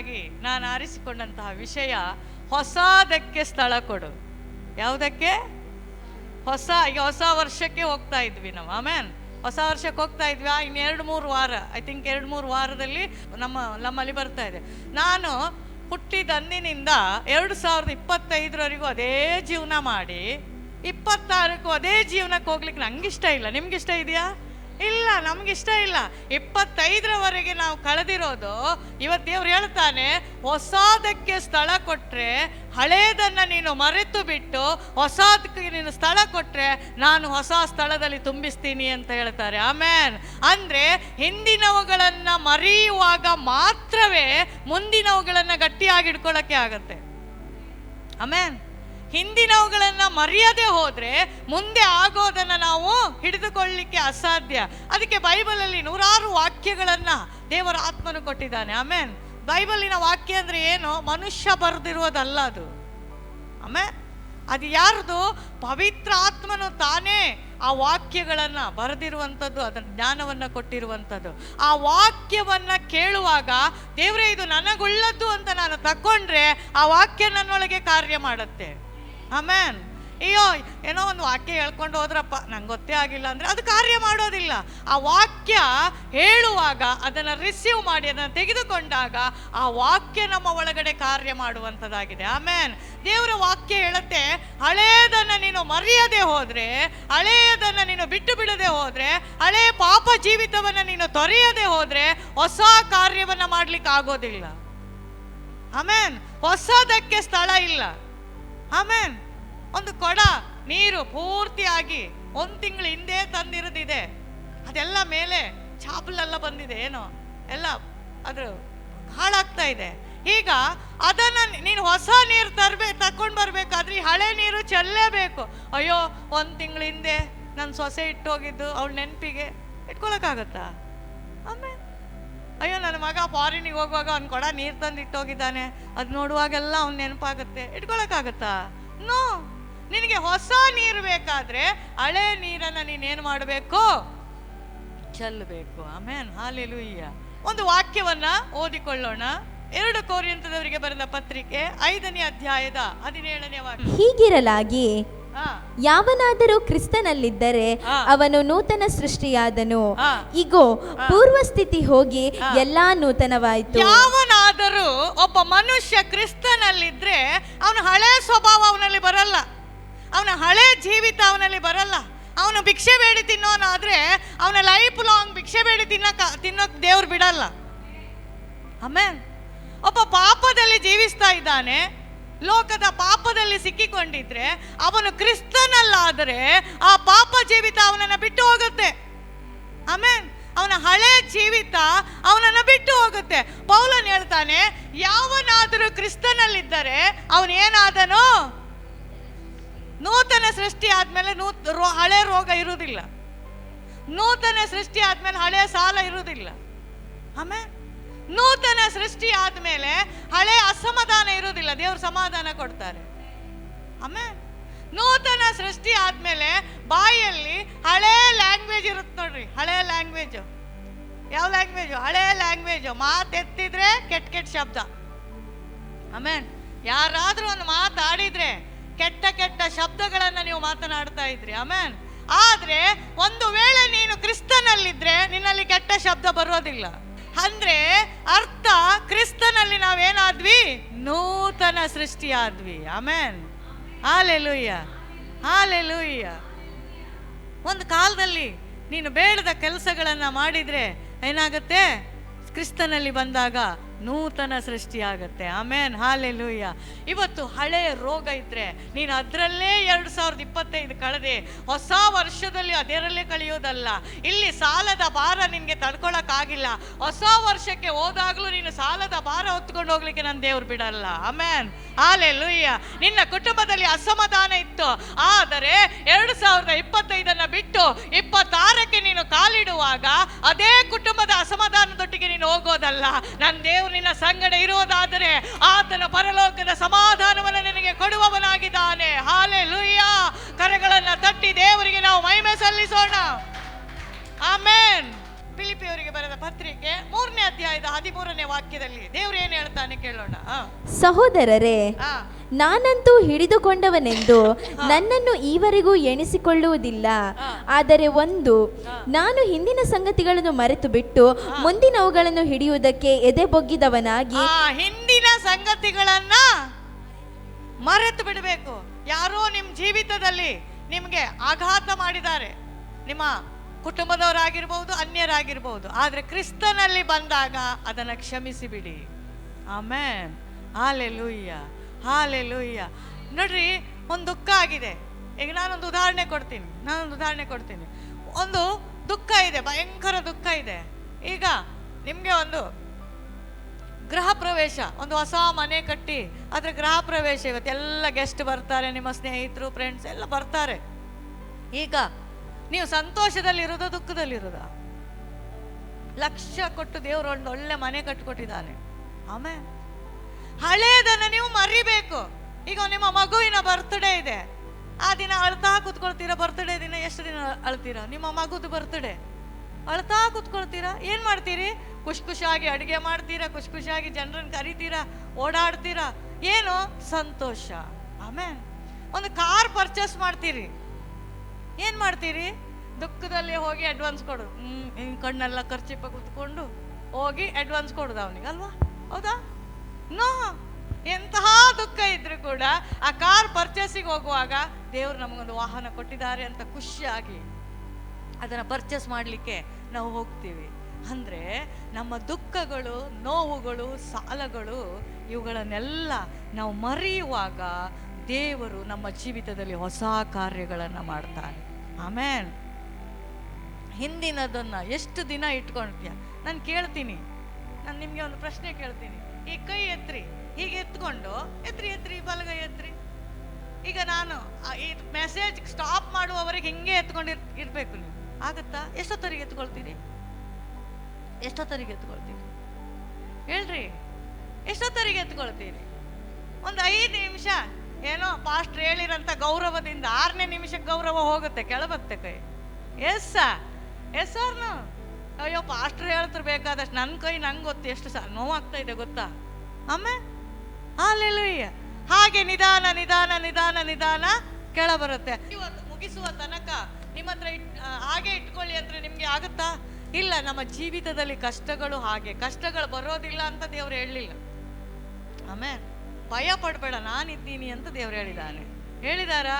ಸಂದೇಶಕ್ಕಾಗಿ ನಾನು ಆರಿಸಿಕೊಂಡಂತಹ ವಿಷಯ ಹೊಸದಕ್ಕೆ ಸ್ಥಳ ಕೊಡು. ಯಾವುದಕ್ಕೆ? ಹೊಸ, ಈಗ ಹೊಸ ವರ್ಷಕ್ಕೆ ಹೋಗ್ತಾ ಇದ್ವಿ ನಾವು. ಆಮೇನ್ ಹೊಸ ವರ್ಷಕ್ಕೆ ಹೋಗ್ತಾ ಇದ್ವಿ. ಆ ಇನ್ನು ಎರಡು ಮೂರು ವಾರ ಐ ಥಿಂಕ್ ಎರಡು ಮೂರು ವಾರದಲ್ಲಿ ನಮ್ಮ, ನಮ್ಮಲ್ಲಿ ಬರ್ತಾ ಇದೆ. ನಾನು ಹುಟ್ಟಿದಂದಿನಿಂದ ಎರಡು ಸಾವಿರದ ಇಪ್ಪತ್ತೈದರವರೆಗೂ ಅದೇ ಜೀವನ ಮಾಡಿ, ಇಪ್ಪತ್ತಾರಕ್ಕೂ ಅದೇ ಜೀವನಕ್ಕೆ ಹೋಗ್ಲಿಕ್ಕೆ ನಂಗೆ ಇಷ್ಟ ಇಲ್ಲ. ನಿಮ್ಗೆ ಇಷ್ಟ ಇದೆಯಾ? ಇಲ್ಲ, ನಮ್ಗೆ ಇಷ್ಟ ಇಲ್ಲ. ಇಪ್ಪತ್ತೈದರವರೆಗೆ ನಾವು ಕಳೆದಿರೋದು ಇವತ್ತು ದೇವ್ರು ಹೇಳ್ತಾನೆ, ಹೊಸದಕ್ಕೆ ಸ್ಥಳ ಕೊಟ್ಟರೆ ಹಳೇದನ್ನು ನೀನು ಮರೆತು ಬಿಟ್ಟು, ಹೊಸದಕ್ಕೆ ನೀನು ಸ್ಥಳ ಕೊಟ್ಟರೆ ನಾನು ಹೊಸ ಸ್ಥಳದಲ್ಲಿ ತುಂಬಿಸ್ತೀನಿ ಅಂತ ಹೇಳ್ತಾರೆ. ಆಮೇನ್. ಅಂದ್ರೆ, ಹಿಂದಿನವುಗಳನ್ನು ಮರೆಯುವಾಗ ಮಾತ್ರವೇ ಮುಂದಿನವುಗಳನ್ನು ಗಟ್ಟಿಯಾಗಿ ಇಟ್ಕೊಳ್ಳೋಕ್ಕೆ ಆಗತ್ತೆ. ಆಮೇನ್. ಹಿಂದಿನವುಗಳನ್ನ ಮರೆಯದೆ ಹೋದರೆ ಮುಂದೆ ಆಗೋದನ್ನ ನಾವು ಹಿಡಿದುಕೊಳ್ಳಿಕ್ಕೆ ಅಸಾಧ್ಯ. ಅದಕ್ಕೆ ಬೈಬಲಲ್ಲಿ ನೂರಾರು ವಾಕ್ಯಗಳನ್ನ ದೇವರ ಆತ್ಮನು ಕೊಟ್ಟಿದ್ದಾನೆ. ಆಮೇನ್. ಬೈಬಲಿನ ವಾಕ್ಯ ಅಂದ್ರೆ ಏನು? ಮನುಷ್ಯ ಬರೆದಿರುವುದಲ್ಲ ಅದು. ಆಮೇನ್. ಅದು ಯಾರ್ದು? ಪವಿತ್ರ ಆತ್ಮನು ತಾನೇ ಆ ವಾಕ್ಯಗಳನ್ನು ಬರೆದಿರುವಂಥದ್ದು, ಅದರ ಜ್ಞಾನವನ್ನು ಕೊಟ್ಟಿರುವಂಥದ್ದು. ಆ ವಾಕ್ಯವನ್ನ ಕೇಳುವಾಗ ದೇವರೇ, ಇದು ನನಗುಳ್ಳದ್ದು ಅಂತ ನಾನು ತಕ್ಕೊಂಡ್ರೆ ಆ ವಾಕ್ಯ ನನ್ನೊಳಗೆ ಕಾರ್ಯ ಮಾಡುತ್ತೆ. ಆಮೇನ್. ಅಯ್ಯೋ, ಏನೋ ಒಂದು ವಾಕ್ಯ ಹೇಳ್ಕೊಂಡು ಹೋದ್ರಪ್ಪ, ನಂಗೆ ಗೊತ್ತೇ ಆಗಿಲ್ಲ ಅಂದರೆ ಅದು ಕಾರ್ಯ ಮಾಡೋದಿಲ್ಲ. ಆ ವಾಕ್ಯ ಹೇಳುವಾಗ ಅದನ್ನು ರಿಸೀವ್ ಮಾಡಿ, ಅದನ್ನು ತೆಗೆದುಕೊಂಡಾಗ ಆ ವಾಕ್ಯ ನಮ್ಮ ಒಳಗಡೆ ಕಾರ್ಯ ಮಾಡುವಂಥದ್ದಾಗಿದೆ. ಆಮೇನ್. ದೇವರ ವಾಕ್ಯ ಹೇಳುತ್ತೆ ಹಳೆಯದನ್ನು ನೀನು ಮರೆಯದೆ ಹೋದರೆ ಹಳೆಯದನ್ನು ನೀನು ಬಿಟ್ಟು ಬಿಡದೆ ಹೋದರೆ ಹಳೆಯ ಪಾಪ ಜೀವಿತವನ್ನು ನೀನು ತೊರೆಯದೆ ಹೋದರೆ ಹೊಸ ಕಾರ್ಯವನ್ನು ಮಾಡಲಿಕ್ಕೆ ಆಗೋದಿಲ್ಲ. ಆಮೇನ್. ಹೊಸದಕ್ಕೆ ಸ್ಥಳ ಇಲ್ಲ. ಆಮೇನ್. ಒಂದು ಕೊಡ ನೀರು ಪೂರ್ತಿಯಾಗಿ ಒಂದು ತಿಂಗಳು ಹಿಂದೆ ತಂದಿರೋದಿದೆ. ಅದೆಲ್ಲ ಮೇಲೆ ಚಾಪಲೆಲ್ಲ ಬಂದಿದೆ, ಏನೋ. ಎಲ್ಲ ಅದು ಹಾಳಾಗ್ತಾ ಇದೆ. ಈಗ ಅದನ್ನ ನೀನು ಹೊಸ ನೀರು ತರ್ಬೇ ತಕೊಂಡು ಬರಬೇಕಾದ್ರೆ ಈ ಹಳೆ ನೀರು ಚೆಲ್ಲೇಬೇಕು. ಅಯ್ಯೋ, ಒಂದು ತಿಂಗಳ ಹಿಂದೆ ನನ್ನ ಸೊಸೆ ಇಟ್ಟೋಗಿದ್ದು ಅವಳ ನೆನಪಿಗೆ ಇಟ್ಕೊಳಕ್ಕಾಗತ್ತಾ? ಆಮೇಲೆ, ಅಯ್ಯೋ, ನನ್ನ ಮಗ ಫಾರಿನಿಗೆ ಹೋಗುವಾಗ ಅವ್ನು ಕೊಡ ನೀರು ತಂದು ಇಟ್ಟೋಗಿದ್ದಾನೆ ಅದು ನೋಡುವಾಗೆಲ್ಲ ಅವ್ನು ನೆನಪಾಗುತ್ತೆ. ಇಟ್ಕೊಳಕ್ಕಾಗತ್ತಾ? ನೋ ಹೊಸ ನೀರು ಬೇಕಾದ್ರೆ ಹಳೆ ನೀರನ್ನು ನೀನೇನು ಮಾಡಬೇಕು? ಚೆಲ್ಲಬೇಕು ಆಮೇನ್? ಹಾಲೆಲೂಯ್ಯ. ಒಂದು ವಾಕ್ಯವನ್ನ ಓದಿಕೊಳ್ಳೋಣ. ಎರಡು ಕೋರಿಯಂತದವರಿಗೆ ಬರೆದ ಪತ್ರಿಕೆ ಐದನೇ ಅಧ್ಯಾಯದ ಹದಿನೇಳನೇ ವಾಕ್ಯ. ಹೀಗಿರಲಾಗಿ ಯಾವನಾದರೂ ಕ್ರಿಸ್ತನಲ್ಲಿದ್ದರೆ ಅವನು ನೂತನ ಸೃಷ್ಟಿಯಾದನು. ಈಗ ಇಗೋ ಪೂರ್ವ ಸ್ಥಿತಿ ಹೋಗಿ ಎಲ್ಲಾ ನೂತನವಾಯಿತು. ಯಾವನಾದರೂ ಒಬ್ಬ ಮನುಷ್ಯ ಕ್ರಿಸ್ತನಲ್ಲಿದ್ರೆ ಅವನ ಹಳೆ ಸ್ವಭಾವ ಅವನಲ್ಲಿ ಬರಲ್ಲ. ಅವನ ಹಳೆ ಜೀವಿತ ಅವನಲ್ಲಿ ಬರಲ್ಲ. ಅವನು ಭಿಕ್ಷೆ ಬೇಡಿ ತಿನ್ನೋನಾದ್ರೆ ಅವನ ಲೈಫ್ ಲಾಂಗ್ ಭಿಕ್ಷೆ ಬೇಡಿ ತಿನ್ನಕ ತಿನ್ನೋಕ್ ದೇವ್ರು ಬಿಡಲ್ಲ. ಆಮೇನ್ ಒಬ್ಬ ಪಾಪದಲ್ಲಿ ಜೀವಿಸ್ತಾ ಇದ್ದಾನೆ, ಲೋಕದ ಪಾಪದಲ್ಲಿ ಸಿಕ್ಕಿಕೊಂಡಿದ್ರೆ ಅವನು ಕ್ರಿಸ್ತನಲ್ಲಾದರೆ ಆ ಪಾಪ ಜೀವಿತ ಅವನನ್ನು ಬಿಟ್ಟು ಹೋಗುತ್ತೆ. ಆಮೇನ್ ಅವನ ಹಳೆ ಜೀವಿತ ಅವನನ್ನು ಬಿಟ್ಟು ಹೋಗುತ್ತೆ. ಪೌಲನ್ ಹೇಳ್ತಾನೆ, ಯಾವನಾದರೂ ಕ್ರಿಸ್ತನಲ್ಲಿದ್ದರೆ ಅವನು ಏನಾದನು ನೂತನ ಸೃಷ್ಟಿ ಆದ್ಮೇಲೆ ನೂ ಹಳೆ ರೋಗ ಇರುವುದಿಲ್ಲ. ನೂತನ ಸೃಷ್ಟಿ ಆದ್ಮೇಲೆ ಹಳೆ ಸಾಲ ಇರುವುದಿಲ್ಲ. ಆಮೇಲೆ ನೂತನ ಸೃಷ್ಟಿ ಆದ್ಮೇಲೆ ಹಳೆ ಅಸಮಾಧಾನ ಇರುವುದಿಲ್ಲ. ದೇವರು ಸಮಾಧಾನ ಕೊಡ್ತಾರೆ. ಆಮೇಲೆ ನೂತನ ಸೃಷ್ಟಿ ಆದ್ಮೇಲೆ ಬಾಯಲ್ಲಿ ಹಳೆ ಲ್ಯಾಂಗ್ವೇಜ್ ಇರುತ್ತೆ ನೋಡ್ರಿ. ಹಳೆ ಲ್ಯಾಂಗ್ವೇಜ್ ಯಾವ ಲ್ಯಾಂಗ್ವೇಜು ಹಳೆ ಲ್ಯಾಂಗ್ವೇಜು ಮಾತೆತ್ತಿದ್ರೆ ಕೆಟ್ಟ ಕೆಟ್ಟ ಶಬ್ದ. ಆಮೇಲೆ ಯಾರಾದರೂ ಒಂದು ಮಾತಾಡಿದ್ರೆ ಕೆಟ್ಟ ಕೆಟ್ಟ ಶಬ್ದಗಳನ್ನು ನೀವು ಮಾತನಾಡ್ತಾ ಇದ್ರಿ. ಆಮೇನ್. ಆದ್ರೆ ಒಂದು ವೇಳೆ ನೀನು ಕ್ರಿಸ್ತನಲ್ಲಿದ್ದರೆ ನಿನ್ನಲ್ಲಿ ಕೆಟ್ಟ ಶಬ್ದ ಬರೋದಿಲ್ಲ. ಅಂದ್ರೆ ಅರ್ಥ ಕ್ರಿಸ್ತನಲ್ಲಿ ನಾವೇನಾದ್ವಿ? ನೂತನ ಸೃಷ್ಟಿಯಾದ್ವಿ. ಆಮೇನ್. ಹಾಲೆಲೂಯ್ಯ. ಹಾಲೆಲೂಯ್ಯ. ಒಂದು ಕಾಲದಲ್ಲಿ ನೀನು ಬೇಡದ ಕೆಲಸಗಳನ್ನು ಮಾಡಿದ್ರೆ ಏನಾಗುತ್ತೆ? ಕ್ರಿಸ್ತನಲ್ಲಿ ಬಂದಾಗ ನೂತನ ಸೃಷ್ಟಿಯಾಗತ್ತೆ. ಆಮೇನ್. ಹಾಲೆಲೂಯ್ಯ ಇವತ್ತು ಹಳೆಯ ರೋಗ ಇದ್ರೆ ನೀನು ಅದರಲ್ಲೇ ಎರಡು ಸಾವಿರದ ಇಪ್ಪತ್ತೈದು ಕಳೆದೆ. ಹೊಸ ವರ್ಷದಲ್ಲಿ ಅದರಲ್ಲೇ ಕಳೆಯೋದಲ್ಲ. ಇಲ್ಲಿ ಸಾಲದ ಭಾರ ನಿನಗೆ ತಡ್ಕೊಳಕ್ಕಾಗಿಲ್ಲ ಹೊಸ ವರ್ಷಕ್ಕೆ ಹೋದಾಗಲೂ ನೀನು ಸಾಲದ ಭಾರ ಹೊತ್ಕೊಂಡು ಹೋಗ್ಲಿಕ್ಕೆ ನನ್ನ ದೇವ್ರು ಬಿಡಲ್ಲ. ಆಮೇನ್. ಹಾಲೆಲೂಯ್ಯ ನಿನ್ನ ಕುಟುಂಬದಲ್ಲಿ ಅಸಮಾಧಾನ ಇತ್ತು. ಆದರೆ ಎರಡು ಸಾವಿರದ ಇಪ್ಪತ್ತೈದನ್ನ ಬಿಟ್ಟು ಇಪ್ಪತ್ತಾರಕ್ಕೆ ನೀನು ಕಾಲಿಡುವಾಗ ಅದೇ ಕುಟುಂಬದ ಅಸಮಾಧಾನದೊಟ್ಟಿಗೆ ನೀನು ಹೋಗೋದಲ್ಲ. ನನ್ನ ದೇವರು ನಿನ್ನ ಸಂಗಡ ಇರುವುದಾದರೆ ಆತನ ಪರಲೋಕದ ಸಮಾಧಾನವನ್ನು ನಿನಗೆ ಕೊಡುವವನಾಗಿದ್ದಾನೆ. ಹಾಲೆ ಲುಯ್ಯ ಕರೆಗಳನ್ನು ತಟ್ಟಿ ದೇವರಿಗೆ ನಾವು ಮಹಿಮೆ ಸಲ್ಲಿಸೋಣ. ಆಮೇನ್. ಫಿಲಿಪಿಯವರಿಗೆ ಬರೆದ ಪತ್ರಿಕೆ ಮೂರನೇ ಅಧ್ಯಾಯದ ಹದಿಮೂರನೇ ವಾಕ್ಯದಲ್ಲಿ ದೇವ್ರು ಏನು ಹೇಳ್ತಾನೆ ಕೇಳೋಣ? ಸಹೋದರರೇ ನಾನಂತೂ ಹಿಡಿದುಕೊಂಡವನೆಂದು ನನ್ನನ್ನು ಈವರೆಗೂ ಎಣಿಸಿಕೊಳ್ಳುವುದಿಲ್ಲ. ಆದರೆ ಒಂದು ನಾನು ಹಿಂದಿನ ಸಂಗತಿಗಳನ್ನು ಮರೆತು ಬಿಟ್ಟು ಮುಂದಿನವುಗಳನ್ನು ಹಿಡಿಯುವುದಕ್ಕೆ ಎದೆ ಬೊಗ್ಗಿದವನಾಗಿ ಹಿಂದಿನ ಸಂಗತಿಗಳನ್ನ ಮರೆತು ಬಿಡಬೇಕು ಯಾರೋ ನಿಮ್ಮ ಜೀವಿತದಲ್ಲಿ ನಿಮಗೆ ಆಘಾತ ಮಾಡಿದ್ದಾರೆ. ನಿಮ್ಮ ಕುಟುಂಬದವರಾಗಿರ್ಬೋದು ಅನ್ಯರಾಗಿರ್ಬೋದು. ಆದರೆ ಕ್ರಿಸ್ತನಲ್ಲಿ ಬಂದಾಗ ಅದನ್ನು ಕ್ಷಮಿಸಿ ಬಿಡಿ ಆಮೇನ್. ಆಲೆ ಲೂಯ್ಯ ಹಾಲೆ ಲೂಯ್ಯ ನೋಡ್ರಿ, ಒಂದು ದುಃಖ ಆಗಿದೆ. ಈಗ ನಾನೊಂದು ಉದಾಹರಣೆ ಕೊಡ್ತೀನಿ. ನಾನೊಂದು ಉದಾಹರಣೆ ಕೊಡ್ತೀನಿ. ಒಂದು ದುಃಖ ಇದೆ, ಭಯಂಕರ ದುಃಖ ಇದೆ. ಈಗ ನಿಮಗೆ ಒಂದು ಗೃಹ ಪ್ರವೇಶ, ಒಂದು ಹೊಸ ಮನೆ ಕಟ್ಟಿ, ಆದರೆ ಗೃಹ ಪ್ರವೇಶ ಇವತ್ತೆಲ್ಲ ಗೆಸ್ಟ್ ಬರ್ತಾರೆ, ನಿಮ್ಮ ಸ್ನೇಹಿತರು ಫ್ರೆಂಡ್ಸ್ ಎಲ್ಲ ಬರ್ತಾರೆ. ಈಗ ನೀವು ಸಂತೋಷದಲ್ಲಿರೋದ ದುಃಖದಲ್ಲಿರೋದ ಲಕ್ಷ ಕೊಟ್ಟು ದೇವರು ಒಂದು ಒಳ್ಳೆ ಮನೆ ಕಟ್ಟಿಕೊಟ್ಟಿದ್ದಾನೆ ಆಮೇಲೆ ಹಳೇದನ್ನ ನೀವು ಮರಿಬೇಕು. ಈಗ ನಿಮ್ಮ ಮಗುವಿನ ಬರ್ತ್ಡೇ ಇದೆ. ಆ ದಿನ ಅಳ್ತಾ ಕೂತ್ಕೊಳ್ತೀರಾ? ಬರ್ತ್ಡೇ ದಿನ ಎಷ್ಟು ದಿನ ಅಳ್ತೀರಾ? ನಿಮ್ಮ ಮಗುದು ಬರ್ತ್ಡೇ ಅಳ್ತಾ ಕೂತ್ಕೊಳ್ತೀರಾ? ಏನು ಮಾಡ್ತೀರಿ? ಖುಷಿ ಖುಷಿಯಾಗಿ ಅಡುಗೆ ಮಾಡ್ತೀರಾ? ಖುಷಿ ಖುಷಿಯಾಗಿ ಜನರನ್ನು ಕರಿತೀರಾ? ಓಡಾಡ್ತೀರಾ? ಏನು? ಸಂತೋಷ. ಆಮೇಲೆ ಒಂದು ಕಾರ್ ಪರ್ಚೇಸ್ ಮಾಡ್ತೀರಿ. ಏನು ಮಾಡ್ತೀರಿ? ದುಃಖದಲ್ಲಿ ಹೋಗಿ ಅಡ್ವಾನ್ಸ್ ಕೊಡು. ಕಣ್ಣೆಲ್ಲ ಖರ್ಚಿಪ್ಪ ಕುತ್ಕೊಂಡು ಹೋಗಿ ಅಡ್ವಾನ್ಸ್ ಕೊಡುದು ಅವನಿಗೆ, ಅಲ್ವಾ? ಹೌದಾ? ನೋ, ಎಂತಹ ದುಃಖ ಇದ್ರು ಕೂಡ ಆ ಕಾರ್ ಪರ್ಚೇಸಿಗೆ ಹೋಗುವಾಗ ದೇವ್ರು ನಮಗೊಂದು ವಾಹನ ಕೊಟ್ಟಿದ್ದಾರೆ ಅಂತ ಖುಷಿಯಾಗಿ ಅದನ್ನು ಪರ್ಚೇಸ್ ಮಾಡಲಿಕ್ಕೆ ನಾವು ಹೋಗ್ತೀವಿ. ಅಂದರೆ ನಮ್ಮ ದುಃಖಗಳು, ನೋವುಗಳು, ಸಾಲಗಳು ಇವುಗಳನ್ನೆಲ್ಲ ನಾವು ಮರೆಯುವಾಗ ದೇವರು ನಮ್ಮ ಜೀವಿತದಲ್ಲಿ ಹೊಸ ಕಾರ್ಯಗಳನ್ನು ಮಾಡ್ತಾನೆ. ಆಮೇಲೆ ಹಿಂದಿನದನ್ನು ಎಷ್ಟು ದಿನ ಇಟ್ಕೊಳ್ತೀಯ ನಾನು ಕೇಳ್ತೀನಿ. ನಾನು ನಿಮಗೆ ಒಂದು ಪ್ರಶ್ನೆ ಕೇಳ್ತೀನಿ. ಈ ಕೈ ಎತ್ರಿ, ಹೀಗೆ ಎತ್ಕೊಂಡು, ಎತ್ರಿ ಎತ್ರಿ, ಬಲಗೈ ಎತ್ರಿ. ಈಗ ನಾನು ಈ ಮೆಸೇಜ್ ಸ್ಟಾಪ್ ಮಾಡುವವರೆಗೆ ಹಿಂಗೆ ಎತ್ಕೊಂಡು ಇರ್ ಇರಬೇಕು ನೀವು. ಆಗುತ್ತಾ? ಎಷ್ಟೊತ್ತರಿಗೆ ಎತ್ಕೊಳ್ತೀರಿ? ಎಷ್ಟೊತ್ತರಿಗೆ ಎತ್ಕೊಳ್ತೀರಿ? ಹೇಳ್ರಿ ಎಷ್ಟೊತ್ತರಿಗೆ ಎತ್ಕೊಳ್ತೀರಿ? ಒಂದು ಐದು ನಿಮಿಷ. ಏನೋ ಪಾಸ್ಟ್ ಹೇಳಿರಂತ ಗೌರವದಿಂದ, ಆರನೇ ನಿಮಿಷ ಗೌರವ ಹೋಗುತ್ತೆ ಕೆಳಬತ್ತೆ ಕೈ. ಎಸ್ ಎಸ್ ಸರ್ನು ಅಯ್ಯೋ, ಪಾಸ್ಟ್ರ್ ಹೇಳ್ತಾರೆ ಬೇಕಾದಷ್ಟು. ನನ್ನ ಕೈ ನಂಗೆ ಗೊತ್ತು. ಎಷ್ಟು ಸಹ ನೋವಾಗ್ತಾ ಇದೆ ಗೊತ್ತಾ? ಆಮೇ ಹಾಲೆಲುಯ್ಯ. ಹಾಗೆ ನಿಧಾನ ನಿಧಾನ ನಿಧಾನ ನಿಧಾನ ಕೆಳ ಬರುತ್ತೆ ಇವತ್ತು ಮುಗಿಸುವ ತನಕ ನಿಮ್ಮ ಹತ್ರ ಇಟ್ ಹಾಗೆ ಇಟ್ಕೊಳ್ಳಿ ಅಂದ್ರೆ ನಿಮಗೆ ಆಗುತ್ತಾ? ಇಲ್ಲ, ನಮ್ಮ ಜೀವಿತದಲ್ಲಿ ಕಷ್ಟಗಳು ಹಾಗೆ. ಕಷ್ಟಗಳು ಬರೋದಿಲ್ಲ ಅಂತ ದೇವ್ರು ಹೇಳಲಿಲ್ಲ. ಆಮೇ ಭಯ ಪಡಬೇಡ. ನಾನಿದ್ದೀನಿ ಅಂತ ದೇವ್ರು ಹೇಳಿದ್ದಾನೆ ಹೇಳಿದಾರಾ?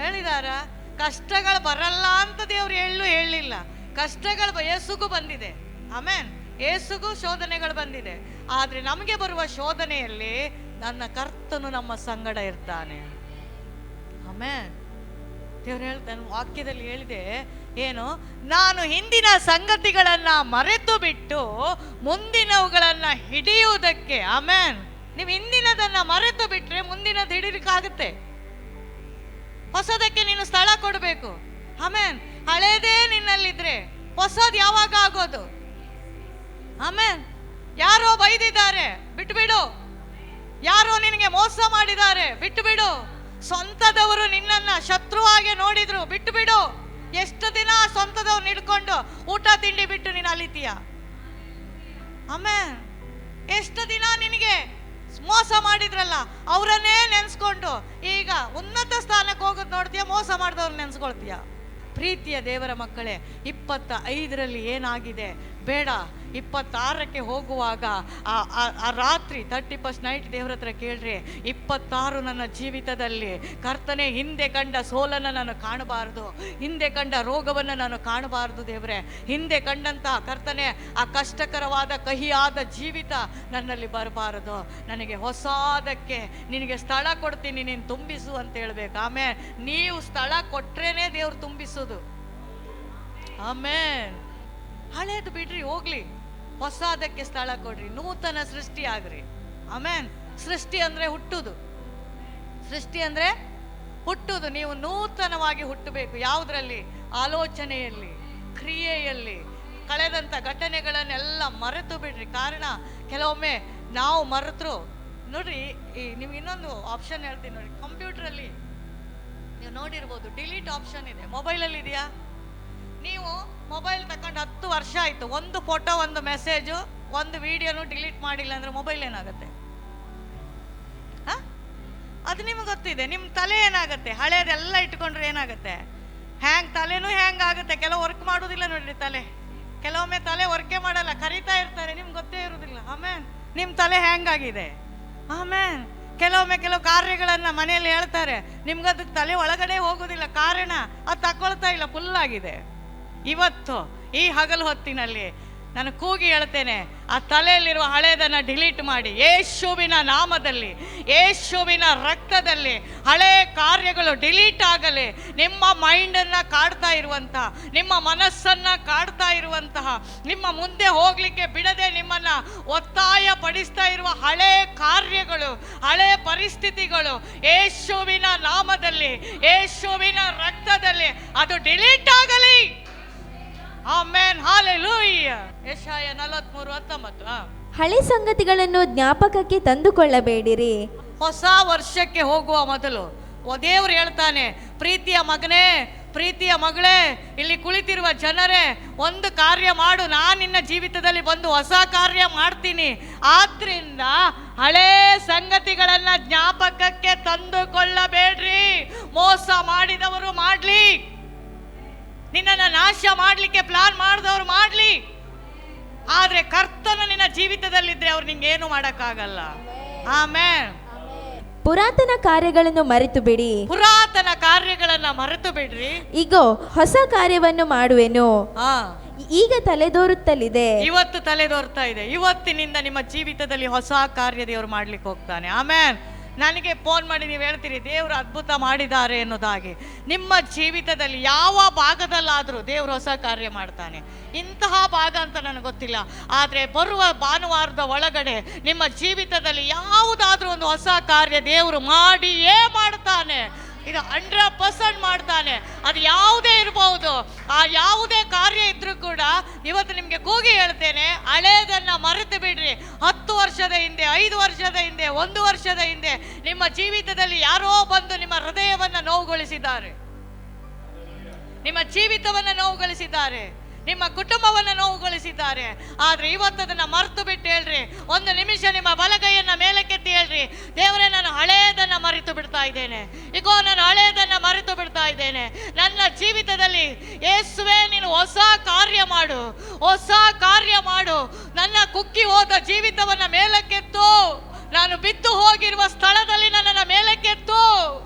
ಹೇಳಿದಾರಾ? ಕಷ್ಟಗಳು ಬರಲ್ಲ ಅಂತ ದೇವ್ರು ಹೇಳಲು ಹೇಳಲಿಲ್ಲ. ಕಷ್ಟಗಳು ಯೇಸುಗೂ ಬಂದಿದೆ. ಆಮೇನ್? ಏಸುಗೂ ಶೋಧನೆಗಳು ಬಂದಿದೆ. ಆದರೆ ನಮಗೆ ಬರುವ ಶೋಧನೆಯಲ್ಲಿ ನನ್ನ ಕರ್ತನು ನಮ್ಮ ಸಂಗಡ ಇರ್ತಾನೆ. ಆಮೇನ್? ದೇವ್ರು ಹೇಳ್ತಾನೆ ವಾಕ್ಯದಲ್ಲಿ ಹೇಳಿದೆ, ಏನು? ನಾನು ಹಿಂದಿನ ಸಂಗತಿಗಳನ್ನ ಮರೆತು ಬಿಟ್ಟು ಮುಂದಿನವುಗಳನ್ನ ಹಿಡಿಯುವುದಕ್ಕೆ, ಆಮೇನ್? ನೀವು ಹಿಂದಿನದನ್ನ ಮರೆತು ಬಿಟ್ಟರೆ ಮುಂದಿನದು ಹಿಡಿಲಿಕ್ಕಾಗುತ್ತೆ. ಹೊಸದಕ್ಕೆ ನೀನು ಸ್ಥಳ ಕೊಡಬೇಕು. ಆಮೇನ್? ಹಳೇದೇ ನಿನ್ನಲ್ಲಿದ್ರೆ, ಹೊಸದು ಯಾವಾಗ ಆಗೋದು? ಆಮೇನ್? ಯಾರೋ ಬೈದಿದ್ದಾರೆ, ಬಿಟ್ಬಿಡು. ಯಾರೋ ನಿನಗೆ ಮೋಸ ಮಾಡಿದ್ದಾರೆ ಬಿಟ್ಟು ಬಿಡು ಸ್ವಂತದವರು ನಿನ್ನನ್ನ ಶತ್ರುವಾಗಿ ನೋಡಿದ್ರು ಬಿಟ್ಟು ಬಿಡು ಎಷ್ಟು ದಿನ ಸ್ವಂತದವ್ರು ಹಿಡ್ಕೊಂಡು ಊಟ ತಿಂಡಿ ಬಿಟ್ಟು ನೀನು ಅಲಿತೀಯ ಆಮೇಲೆ ಎಷ್ಟು ದಿನ ನಿನಗೆ ಮೋಸ ಮಾಡಿದ್ರಲ್ಲ, ಅವರನ್ನೇ ನೆನ್ಸ್ಕೊಂಡು ಈಗ ಉನ್ನತ ಸ್ಥಾನಕ್ಕೆ ಹೋಗೋದು ನೋಡ್ತೀಯ, ಮೋಸ ಮಾಡಿದವ್ರು ನೆನ್ಸ್ಕೊಳ್ತೀಯ? ಪ್ರೀತಿಯ ದೇವರ ಮಕ್ಕಳೇ ಇಪ್ಪತ್ತ ಐದರಲ್ಲಿ ಏನಾಗಿದೆ? ಬೇಡ, ಇಪ್ಪತ್ತಾರಕ್ಕೆ ಹೋಗುವಾಗ ಆ ರಾತ್ರಿ ತರ್ಟಿ ಫಸ್ಟ್ ನೈಟ್ ದೇವ್ರ ಹತ್ರ ಕೇಳ್ರಿ, ಇಪ್ಪತ್ತಾರು ನನ್ನ ಜೀವಿತದಲ್ಲಿ ಕರ್ತನೆ ಹಿಂದೆ ಕಂಡ ಸೋಲನ್ನು ನಾನು ಕಾಣಬಾರದು, ಹಿಂದೆ ಕಂಡ ರೋಗವನ್ನು ನಾನು ಕಾಣಬಾರದು ದೇವ್ರೆ, ಹಿಂದೆ ಕಂಡಂತಹ ಕರ್ತನೆ ಆ ಕಷ್ಟಕರವಾದ ಕಹಿಯಾದ ಜೀವಿತ ನನ್ನಲ್ಲಿ ಬರಬಾರದು, ನನಗೆ ಹೊಸದಕ್ಕೆ ನಿನಗೆ ಸ್ಥಳ ಕೊಡ್ತೀನಿ ನೀನು ತುಂಬಿಸು ಅಂತ ಹೇಳ್ಬೇಕು, ಆಮೇಲೆ ನೀವು ಸ್ಥಳ ಕೊಟ್ರೇನೆ ದೇವ್ರು ತುಂಬಿಸೋದು ಆಮೇನ್. ಹಳೇದು ಬಿಡ್ರಿ, ಹೋಗ್ಲಿ. ಹೊಸದಕ್ಕೆ ಸ್ಥಳ ಕೊಡ್ರಿ, ನೂತನ ಸೃಷ್ಟಿ ಆಗ್ರಿ. ಆಮೇನ್. ಸೃಷ್ಟಿ ಅಂದ್ರೆ ಹುಟ್ಟುದು. ಸೃಷ್ಟಿ ಅಂದ್ರೆ ಹುಟ್ಟುದು. ನೀವು ನೂತನವಾಗಿ ಹುಟ್ಟಬೇಕು. ಯಾವುದರಲ್ಲಿ? ಆಲೋಚನೆಯಲ್ಲಿ, ಕ್ರಿಯೆಯಲ್ಲಿ. ಕಳೆದಂಥ ಘಟನೆಗಳನ್ನೆಲ್ಲ ಮರೆತು ಬಿಡ್ರಿ. ಕಾರಣ, ಕೆಲವೊಮ್ಮೆ ನಾವು ಮರೆತರು. ನೋಡ್ರಿ, ಈ ನಿಮ್ಗೆ ಇನ್ನೊಂದು ಆಪ್ಷನ್ ಹೇಳ್ತೀನಿ ನೋಡಿ ಕಂಪ್ಯೂಟ್ರಲ್ಲಿ ನೀವು ನೋಡಿರ್ಬೋದು ಡಿಲೀಟ್ ಆಪ್ಷನ್ ಇದೆ. ಮೊಬೈಲಲ್ಲಿ ಇದೆಯಾ? ನೀವು ಮೊಬೈಲ್ ತಗೊಂಡು ಹತ್ತು ವರ್ಷ ಆಯಿತು. ಒಂದು ಫೋಟೋ ಒಂದು ಮೆಸೇಜು ಒಂದು ವಿಡಿಯೋನು ಡಿಲೀಟ್ ಮಾಡಿಲ್ಲ ಅಂದರೆ ಮೊಬೈಲ್ ಏನಾಗುತ್ತೆ? ಅದು ನಿಮ್ಗೆ ಗೊತ್ತಿದೆ. ನಿಮ್ಮ ತಲೆ ಏನಾಗುತ್ತೆ? ಹಳೆಯದೆಲ್ಲ ಇಟ್ಕೊಂಡ್ರೆ ಏನಾಗುತ್ತೆ? ಹ್ಯಾಂಗ್ ತಲೆನೂ ಹ್ಯಾಂಗ್ ಆಗುತ್ತೆ? ಕೆಲವು ವರ್ಕ್ ಮಾಡೋದಿಲ್ಲ ನೋಡ್ರಿ ತಲೆ. ಕೆಲವೊಮ್ಮೆ ತಲೆ ವರ್ಕೇ ಮಾಡಲ್ಲ, ಕರಿತಾ ಇರ್ತಾರೆ. ನಿಮ್ಗೆ ಗೊತ್ತೇ ಇರೋದಿಲ್ಲ. ಆಮೇಲೆ ನಿಮ್ಮ ತಲೆ ಹ್ಯಾಂಗ್ ಆಗಿದೆ? ಆಮೇಲೆ ಕೆಲವೊಮ್ಮೆ ಕೆಲವು ಕಾರ್ಯಗಳನ್ನು ಮನೆಯಲ್ಲಿ ಹೇಳ್ತಾರೆ. ನಿಮ್ಗದು ತಲೆ ಒಳಗಡೆ ಹೋಗೋದಿಲ್ಲ. ಕಾರಣ, ಅದು ತಕ್ಕೊಳ್ತಾ ಇಲ್ಲ. ಫುಲ್ ಆಗಿದೆ. ಇವತ್ತು, ಈ ಹಗಲು ಹೊತ್ತಿನಲ್ಲಿ ನಾನು ಕೂಗಿ ಹೇಳ್ತೇನೆ, ಆ ತಲೆಯಲ್ಲಿರುವ ಹಳೆಯದನ್ನು ಡಿಲೀಟ್ ಮಾಡಿ, ಯೇಸುವಿನ ನಾಮದಲ್ಲಿ, ಯೇಸುವಿನ ರಕ್ತದಲ್ಲಿ ಹಳೆ ಕಾರ್ಯಗಳು ಡಿಲೀಟ್ ಆಗಲಿ, ನಿಮ್ಮ ಮೈಂಡನ್ನು ಕಾಡ್ತಾ ಇರುವಂತಹ ನಿಮ್ಮ ಮನಸ್ಸನ್ನು ಕಾಡ್ತಾ ಇರುವಂತಹ, ನಿಮ್ಮ ಮುಂದೆ ಹೋಗಲಿಕ್ಕೆ ಬಿಡದೆ ನಿಮ್ಮನ್ನು ಒತ್ತಾಯ ಪಡಿಸ್ತಾ ಇರುವ ಹಳೆ ಕಾರ್ಯಗಳು, ಹಳೆ ಪರಿಸ್ಥಿತಿಗಳು ಯೇಸುವಿನ ನಾಮದಲ್ಲಿ, ಯೇಸುವಿನ ರಕ್ತದಲ್ಲಿ, ಅದು ಡಿಲೀಟ್ ಆಗಲಿ. Amen hallelujah. ಯಶಾಯ. ಹಳೆ ಸಂಗತಿಗಳನ್ನು ಜ್ಞಾಪಕಕ್ಕೆ ತಂದುಕೊಳ್ಳಬೇಡಿರಿ. ಹೊಸ ವರ್ಷಕ್ಕೆ ಹೋಗುವ ಮೊದಲು ದೇವ್ರು ಹೇಳ್ತಾನೆ ಪ್ರೀತಿಯ ಮಗನೇ ಪ್ರೀತಿಯ ಮಗಳೇ ಇಲ್ಲಿ ಕುಳಿತಿರುವ ಜನರೇ ಒಂದು ಕಾರ್ಯ ಮಾಡು ನಾನು ನಿನ್ನ ಜೀವಿತದಲ್ಲಿ ಬಂದು ಹೊಸ ಕಾರ್ಯ ಮಾಡ್ತೀನಿ. ಆದ್ರಿಂದ ಹಳೇ ಸಂಗತಿಗಳನ್ನ ಜ್ಞಾಪಕಕ್ಕೆ ತಂದುಕೊಳ್ಳಬೇಡ್ರಿ. ಮೋಸ ಮಾಡಿದವರು ಮಾಡ್ಲಿ. ನಿನ್ನನ್ನು ನಾಶ ಮಾಡಲಿಕ್ಕೆ ಪ್ಲಾನ್ ಮಾಡಿದವರು ಮಾಡಲಿ. ಆದ್ರೆ ಕರ್ತನ ನಿನ್ನ ಜೀವಿತದಲ್ಲಿದ್ರೆ ಅವ್ರು ನಿಂಗೆ ಏನು ಮಾಡೋಕ್ಕಾಗಲ್ಲ. ಆಮೇಲೆ ಪುರಾತನ ಕಾರ್ಯಗಳನ್ನು ಮರೆತು ಬಿಡಿ. ಪುರಾತನ ಕಾರ್ಯಗಳನ್ನ ಮರೆತು ಬಿಡ್ರಿ. ಈಗ ಹೊಸ ಕಾರ್ಯವನ್ನು ಮಾಡುವೆನು. ಈಗ ತಲೆದೋರುತ್ತಲಿದೆ. ಇವತ್ತು ತಲೆದೋರ್ತಾ ಇದೆ. ಇವತ್ತಿನಿಂದ ನಿಮ್ಮ ಜೀವಿತದಲ್ಲಿ ಹೊಸ ಕಾರ್ಯ ದೇವರು ಮಾಡ್ಲಿಕ್ಕೆ ಹೋಗ್ತಾನೆ. ಆಮೇಲೆ ನನಗೆ ಫೋನ್ ಮಾಡಿ ನೀವು ಹೇಳ್ತೀರಿ, ದೇವರು ಅದ್ಭುತ ಮಾಡಿದ್ದಾರೆ ಎನ್ನುವುದಾಗಿ. ನಿಮ್ಮ ಜೀವಿತದಲ್ಲಿ ಯಾವ ಭಾಗದಲ್ಲಾದರೂ ದೇವರು ಹೊಸ ಕಾರ್ಯ ಮಾಡ್ತಾನೆ. ಇಂತಹ ಭಾಗ ಅಂತ ನನಗೆ ಗೊತ್ತಿಲ್ಲ. ಆದರೆ ಬರುವ ಭಾನುವಾರದ ಒಳಗಡೆ ನಿಮ್ಮ ಜೀವಿತದಲ್ಲಿ ಯಾವುದಾದ್ರೂ ಒಂದು ಹೊಸ ಕಾರ್ಯ ದೇವರು ಮಾಡಿಯೇ ಮಾಡ್ತಾನೆ. ಇದು ಹಂಡ್ರೆಡ್ ಪರ್ಸೆಂಟ್ ಮಾಡ್ತಾನೆ. ಅದು ಯಾವುದೇ ಇರಬಹುದು ಆ ಯಾವುದೇ ಕಾರ್ಯ ಇದ್ರೂ ಕೂಡ ಇವತ್ತು ನಿಮಗೆ ಕೂಗಿ ಹೇಳ್ತೇನೆ, ಹಳೇದನ್ನ ಮರೆತು ಬಿಡ್ರಿ. ಹತ್ತು ವರ್ಷದ ಹಿಂದೆ, ಐದು ವರ್ಷದ ಹಿಂದೆ, ಒಂದು ವರ್ಷದ ಹಿಂದೆ ನಿಮ್ಮ ಜೀವಿತದಲ್ಲಿ ಯಾರೋ ಬಂದು ನಿಮ್ಮ ಹೃದಯವನ್ನ ನೋವುಗೊಳಿಸಿದ್ದಾರೆ. ನಿಮ್ಮ ಜೀವಿತವನ್ನ ನೋವುಗೊಳಿಸಿದ್ದಾರೆ. ನಿಮ್ಮ ಕುಟುಂಬವನ್ನು ನೋವುಗೊಳಿಸಿದ್ದಾರೆ. ಆದರೆ ಇವತ್ತು ಅದನ್ನ ಮರೆತು ಬಿಟ್ಟು ಹೇಳ್ರಿ. ಒಂದು ನಿಮಿಷ ನಿಮ್ಮ ಬಲಗೈಯನ್ನು ಮೇಲಕ್ಕೆತ್ತಿ ಹೇಳ್ರಿ. ದೇವರೇ, ನಾನು ಹಳೆಯದನ್ನು ಮರೆತು ಬಿಡ್ತಾ ಇದ್ದೇನೆ. ಇಗೋ, ನಾನು ಹಳೆಯದನ್ನು ಮರೆತು ಬಿಡ್ತಾ ಇದ್ದೇನೆ. ನನ್ನ ಜೀವಿತದಲ್ಲಿ ಏಸುವೆ ನೀನು ಹೊಸ ಕಾರ್ಯ ಮಾಡು. ಹೊಸ ಕಾರ್ಯ ಮಾಡು. ನನ್ನ ಕುಕ್ಕಿ ಹೋದ ಜೀವಿತವನ್ನ ಮೇಲಕ್ಕೆತ್ತು. ನಾನು ಬಿದ್ದು ಹೋಗಿರುವ ಸ್ಥಳದಲ್ಲಿ ನನ್ನನ್ನು ಮೇಲಕ್ಕೆತ್ತು.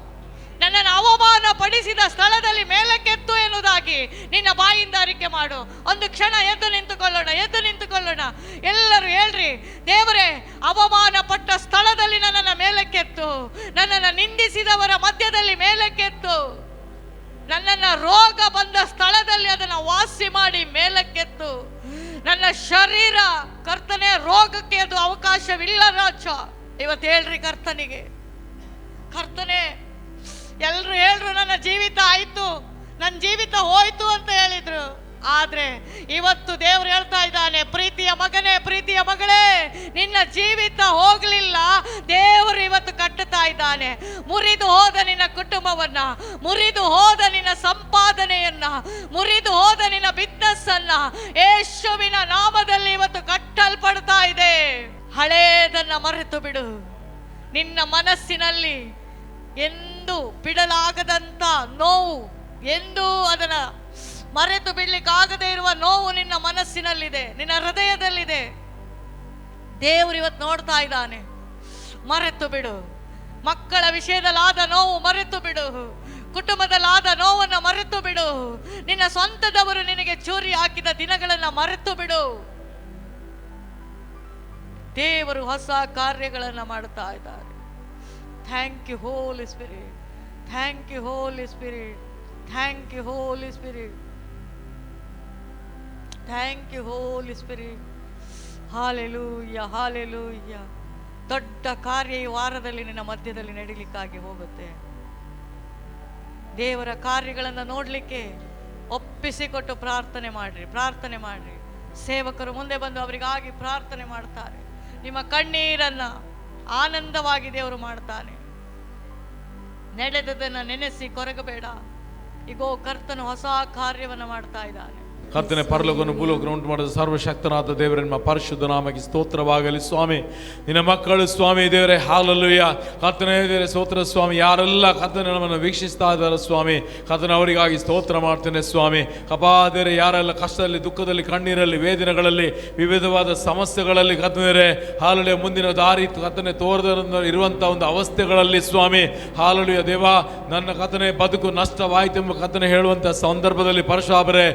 ನನ್ನನ್ನು ಅವಮಾನ ಪಡಿಸಿದ ಸ್ಥಳದಲ್ಲಿ ಮೇಲಕ್ಕೆತ್ತು ಎನ್ನುವುದಾಗಿ ನಿನ್ನ ಬಾಯಿಂದ ಅರಿಕೆ ಮಾಡು. ಒಂದು ಕ್ಷಣ ಎದ್ದು ನಿಂತುಕೊಳ್ಳೋಣ ಎದ್ದು ನಿಂತುಕೊಳ್ಳೋಣ. ಎಲ್ಲರೂ ಹೇಳ್ರಿ, ದೇವರೇ ಅವಮಾನ ಪಟ್ಟ ಸ್ಥಳದಲ್ಲಿ ನನ್ನನ್ನು ಮೇಲಕ್ಕೆತ್ತು. ನನ್ನನ್ನು ನಿಂದಿಸಿದವರ ಮಧ್ಯದಲ್ಲಿ ಮೇಲಕ್ಕೆತ್ತು. ನನ್ನನ್ನು ರೋಗ ಬಂದ ಸ್ಥಳದಲ್ಲಿ ಅದನ್ನು ವಾಸಿ ಮಾಡಿ ಮೇಲಕ್ಕೆತ್ತು. ನನ್ನ ಶರೀರ, ಕರ್ತನೆ, ರೋಗಕ್ಕೆ ಅದು ಅವಕಾಶವಿಲ್ಲ ರಾಜ. ಇವತ್ತು ಹೇಳ್ರಿ ಕರ್ತನಿಗೆ. ಕರ್ತನೆ ಎಲ್ರು ಹೇಳ್ರು, ನನ್ನ ಜೀವಿತ ಆಯ್ತು ನನ್ನ ಜೀವಿತ ಹೋಯ್ತು ಅಂತ ಹೇಳಿದ್ರು. ಆದ್ರೆ ಇವತ್ತು ದೇವ್ರು ಹೇಳ್ತಾ ಇದ್ದಾನೆ, ಪ್ರೀತಿಯ ಮಗನೇ, ಪ್ರೀತಿಯ ಮಗಳೇ, ನಿನ್ನ ಜೀವಿತ ಹೋಗ್ಲಿಲ್ಲ. ದೇವರು ಇವತ್ತು ಕಟ್ಟುತ್ತಾ ಇದ್ದಾನೆ. ಮುರಿದು ಹೋದ ನಿನ್ನ ಕುಟುಂಬವನ್ನ, ಮುರಿದು ಹೋದ ನಿನ್ನ ಸಂಪಾದನೆಯನ್ನ, ಮುರಿದು ಹೋದ ನಿನ್ನ ಬಿಸ್ನೆಸ್ ಅನ್ನ ಯೇಸುವಿನ ನಾಮದಲ್ಲಿ ಇವತ್ತು ಕಟ್ಟಲ್ಪಡ್ತಾ ಇದೆ. ಹಳೇದನ್ನ ಮರೆತು ಬಿಡು. ನಿನ್ನ ಮನಸ್ಸಿನಲ್ಲಿ ಎಂದು ಬಿಡಲಾಗದಂತ ನೋವು ಎಂದು ಅದನ್ನ ಮರೆತು ಬಿಡ್ಲಿಕ್ಕಾಗದೆ ಇರುವ ನೋವು ನಿನ್ನ ಮನಸ್ಸಿನಲ್ಲಿದೆ, ನಿನ್ನ ಹೃದಯದಲ್ಲಿದೆ. ದೇವರು ಇವತ್ತು ನೋಡ್ತಾ ಇದ್ದಾನೆ. ಮರೆತು ಬಿಡು. ಮಕ್ಕಳ ವಿಷಯದಲ್ಲಾದ ನೋವು ಮರೆತು ಬಿಡು. ಕುಟುಂಬದಲ್ಲಾದ ನೋವನ್ನು ಮರೆತು ಬಿಡು. ನಿನ್ನ ಸ್ವಂತದವರು ನಿನಗೆ ಚೂರಿ ಹಾಕಿದ ದಿನಗಳನ್ನ ಮರೆತು ಬಿಡು. ದೇವರು ಹೊಸ ಕಾರ್ಯಗಳನ್ನು ಮಾಡ್ತಾ ಇದ್ದಾರೆ. Thank you holy spirit thank you holy spirit thank you holy spirit thank you holy spirit hallelujah hallelujah ದೊಡ್ಡ ಕಾರ್ಯ ಈ ವಾರದಲ್ಲಿ ನಿನ್ನ ಮಧ್ಯದಲ್ಲಿ ನಡೀಲಿಕ್ಕಾಗಿ ಹೋಗುತ್ತೆ. ದೇವರ ಕಾರ್ಯಗಳನ್ನು ನೋಡಲಿಕ್ಕೆ ಒಪ್ಪಿಸಿಕೊಟ್ಟು ಪ್ರಾರ್ಥನೆ ಮಾಡ್ರಿ ಪ್ರಾರ್ಥನೆ ಮಾಡ್ರಿ. ಸೇವಕರು ಮುಂದೆ ಬಂದು ಅವರಿಗಾಗಿ ಪ್ರಾರ್ಥನೆ ಮಾಡ್ತಾರೆ. ನಿಮ್ಮ ಕಣ್ಣೀರನ್ನ ಆನಂದವಾಗಿ ದೇವರು ಮಾಡ್ತಾನೆ. ನಡೆದದನ್ನು ನೆನೆಸಿ ಕೊರಗಬೇಡ. ಈಗೋ ಕರ್ತನು ಹೊಸ ಕಾರ್ಯವನ್ನು ಮಾಡ್ತಾ ಇದ್ದಾನೆ. ಕರ್ತನೆ, ಪರಲೋಕವನ್ನು ಭೂಲೋಕನ ಉಂಟು ಮಾಡಿದ ಸರ್ವಶಕ್ತನಾದ ದೇವರ, ನಿಮ್ಮ ಪರಿಶುದ್ಧ ನಾಮಕ್ಕೆ ಸ್ತೋತ್ರವಾಗಲಿ. ಸ್ವಾಮಿ, ನಿನ್ನ ಮಕ್ಕಳು ಸ್ವಾಮಿ ದೇವರೇ ಹಾಲಲ್ಲುಯ್ಯ ಕರ್ತನೆ ದೇವರೇ, ಸ್ತೋತ್ರ ಸ್ವಾಮಿ. ಯಾರೆಲ್ಲ ಕರ್ತನೆ ನಮ್ಮನ್ನು ವೀಕ್ಷಿಸ್ತಾ ಇದ್ದಾರೆ ಸ್ವಾಮಿ, ಕರ್ತನೆ ಅವರಿಗಾಗಿ ಸ್ತೋತ್ರ ಮಾಡ್ತೇನೆ ಸ್ವಾಮಿ. ಕಪಾದೇರೆ ಯಾರೆಲ್ಲ ಕಷ್ಟದಲ್ಲಿ, ದುಃಖದಲ್ಲಿ, ಕಣ್ಣೀರಲ್ಲಿ, ವೇದನೆಗಳಲ್ಲಿ, ವಿವಿಧವಾದ ಸಮಸ್ಯೆಗಳಲ್ಲಿ ಕರ್ತನೆ ಹಾಲುಳಿಯ ಮುಂದಿನ ದಾರಿ ಕರ್ತನೆ ತೋರದ ಇರುವಂಥ ಒಂದು ಅವಸ್ಥೆಗಳಲ್ಲಿ ಸ್ವಾಮಿ ಹಾಲುಳಿಯ ದೇವ, ನನ್ನ ಕಥನೆ ಬದುಕು ನಷ್ಟವಾಯಿತೆಂಬ ಕಥನೆ ಹೇಳುವಂಥ ಸಂದರ್ಭದಲ್ಲಿ ಪರಶುರಾಮರೇ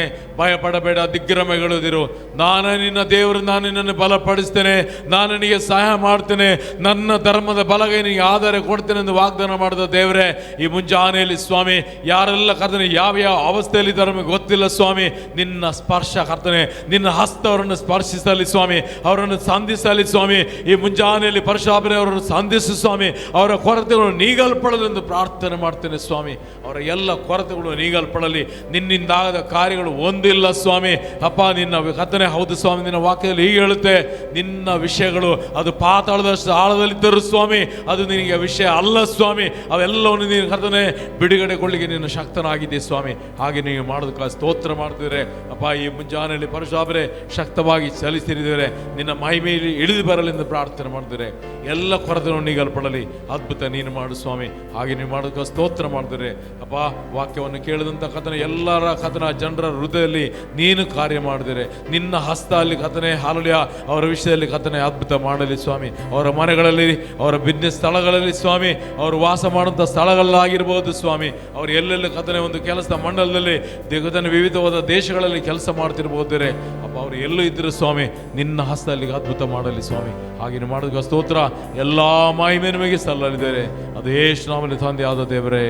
ಕಥನೆ ಭಯಪಡಬೇಡ ದಿಗ್ಭ್ರಮೆಗೊಳ್ಳುವುದಿರು ನಾನು ನಿನ್ನ ದೇವರು, ನಾನು ನಿನ್ನನ್ನು ಬಲಪಡಿಸ್ತೇನೆ, ನಾನು ನಿನಗೆ ಸಹಾಯ ಮಾಡ್ತೇನೆ, ನನ್ನ ಧರ್ಮದ ಬಲಗೈ ನಿನಗೆ ಆಧಾರ ಕೊಡ್ತೇನೆ ಎಂದು ವಾಗ್ದಾನ ಮಾಡಿದ ದೇವರೇ, ಈ ಮುಂಜಾನೆಯಲ್ಲಿ ಸ್ವಾಮಿ, ಯಾರೆಲ್ಲ ಕರ್ತನೆ, ಯಾವ ಯಾವ ಅವಸ್ಥೆಯಲ್ಲಿ ನಮಗೆ ಗೊತ್ತಿಲ್ಲ ಸ್ವಾಮಿ, ನಿನ್ನ ಸ್ಪರ್ಶ ಕರ್ತನೆ, ನಿನ್ನ ಹಸ್ತವರನ್ನು ಸ್ಪರ್ಶಿಸಲಿ ಸ್ವಾಮಿ, ಅವರನ್ನು ಸಂಧಿಸಲಿ ಸ್ವಾಮಿ, ಈ ಮುಂಜಾನೆಯಲ್ಲಿ ಪರಶುರಾಮರೇ ಅವರನ್ನು ಸಂಧಿಸು ಸ್ವಾಮಿ, ಅವರ ಕೊರತೆಗಳು ನೀಗಲ್ಪಡಲೆಂದು ಪ್ರಾರ್ಥನೆ ಮಾಡ್ತೇನೆ ಸ್ವಾಮಿ, ಅವರ ಎಲ್ಲ ಕೊರತೆಗಳು ನೀಗಲ್ಪಡಲಿ, ನಿನ್ನಿಂದಾಗದ ಕಾರ್ಯಗಳು ಒಂದಿಲ್ಲ ಸ್ವಾಮಿ. ಅಪ್ಪ, ನಿನ್ನ ಕಥನೆ ಹೌದು ಸ್ವಾಮಿ, ನಿನ್ನ ವಾಕ್ಯದಲ್ಲಿ ಹೀಗೆ ಹೇಳುತ್ತೆ. ನಿನ್ನ ವಿಷಯಗಳು, ಅದು ಪಾತಾಳದಷ್ಟು ಆಳದಲ್ಲಿದ್ದರು ಸ್ವಾಮಿ. ಅದು ನಿನಗೆ ವಿಷಯ ಅಲ್ಲ ಸ್ವಾಮಿ. ಅವೆಲ್ಲವನ್ನು ನೀನು ಕಥನೆ ಬಿಡುಗಡೆಗೊಳ್ಳಿಗೆ ನಿನ್ನ ಶಕ್ತನಾಗಿದ್ದೆ ಸ್ವಾಮಿ. ಹಾಗೆ ನೀವು ಮಾಡೋದಕ್ಕೆ ಸ್ತೋತ್ರ ಮಾಡ್ತಿದ್ರೆ ಅಪ್ಪ, ಈ ಮುಂಜಾನೆಯಲ್ಲಿ ಪರಶುರಾಮರೇ, ಶಕ್ತವಾಗಿ ಚಲಿಸಿರಿದರೆ ನಿನ್ನ ಮೈ ಮೇಲೆ ಇಳಿದು ಬರಲೆಂದು ಪ್ರಾರ್ಥನೆ ಮಾಡಿದರೆ ಎಲ್ಲ ಕೊರತೆಯನ್ನು ನೀಗಲ್ಪಡಲಿ. ಅದ್ಭುತ ನೀನು ಮಾಡು ಸ್ವಾಮಿ. ಹಾಗೆ ನೀವು ಮಾಡೋದಕ್ಕೆ ಸ್ತೋತ್ರ ಮಾಡಿದರೆ ಅಪ್ಪ, ವಾಕ್ಯವನ್ನು ಕೇಳಿದಂಥ ಕಥನ ಎಲ್ಲರ ಕಥನ ಜನರ ಹೃದಯದಲ್ಲಿ ನೀನು ಕಾರ್ಯ ಮಾಡಿದರೆ ನಿನ್ನ ಹಸ್ತ ಅಲ್ಲಿ ಕಥನೆ ಹಾಲುಳಿಯ ಅವರ ವಿಷಯದಲ್ಲಿ ಕಥನೆ ಅದ್ಭುತ ಮಾಡಲಿ ಸ್ವಾಮಿ. ಅವರ ಮನೆಗಳಲ್ಲಿ, ಅವರ ಬಿಸ್ನೆಸ್ ಸ್ಥಳಗಳಲ್ಲಿ ಸ್ವಾಮಿ, ಅವರು ವಾಸ ಮಾಡುವಂಥ ಸ್ಥಳಗಳಲ್ಲಾಗಿರ್ಬೋದು ಸ್ವಾಮಿ. ಅವರು ಎಲ್ಲೆಲ್ಲಿ ಕಥನೆ ಒಂದು ಕೆಲಸದ ಮಂಡಲದಲ್ಲಿ ದೇಗದನ ವಿವಿಧವಾದ ದೇಶಗಳಲ್ಲಿ ಕೆಲಸ ಮಾಡ್ತಿರ್ಬೋದರೆ ಅಪ್ಪ ಅವರು ಎಲ್ಲೂ ಇದ್ದರು ಸ್ವಾಮಿ, ನಿನ್ನ ಹಸ್ತ ಅಲ್ಲಿಗೆ ಅದ್ಭುತ ಮಾಡಲಿ ಸ್ವಾಮಿ. ಹಾಗೆ ಮಾಡೋದಕ್ಕೆ ಸ್ತೋತ್ರ. ಎಲ್ಲ ಮಹಿಮೆ ನಿಮಗೆ ಸಲ್ಲಲಿದ್ದಾರೆ ಅದೇ ನಾಮಲ್ಲಿ ತಂದೆ ಆದ ದೇವರೇ.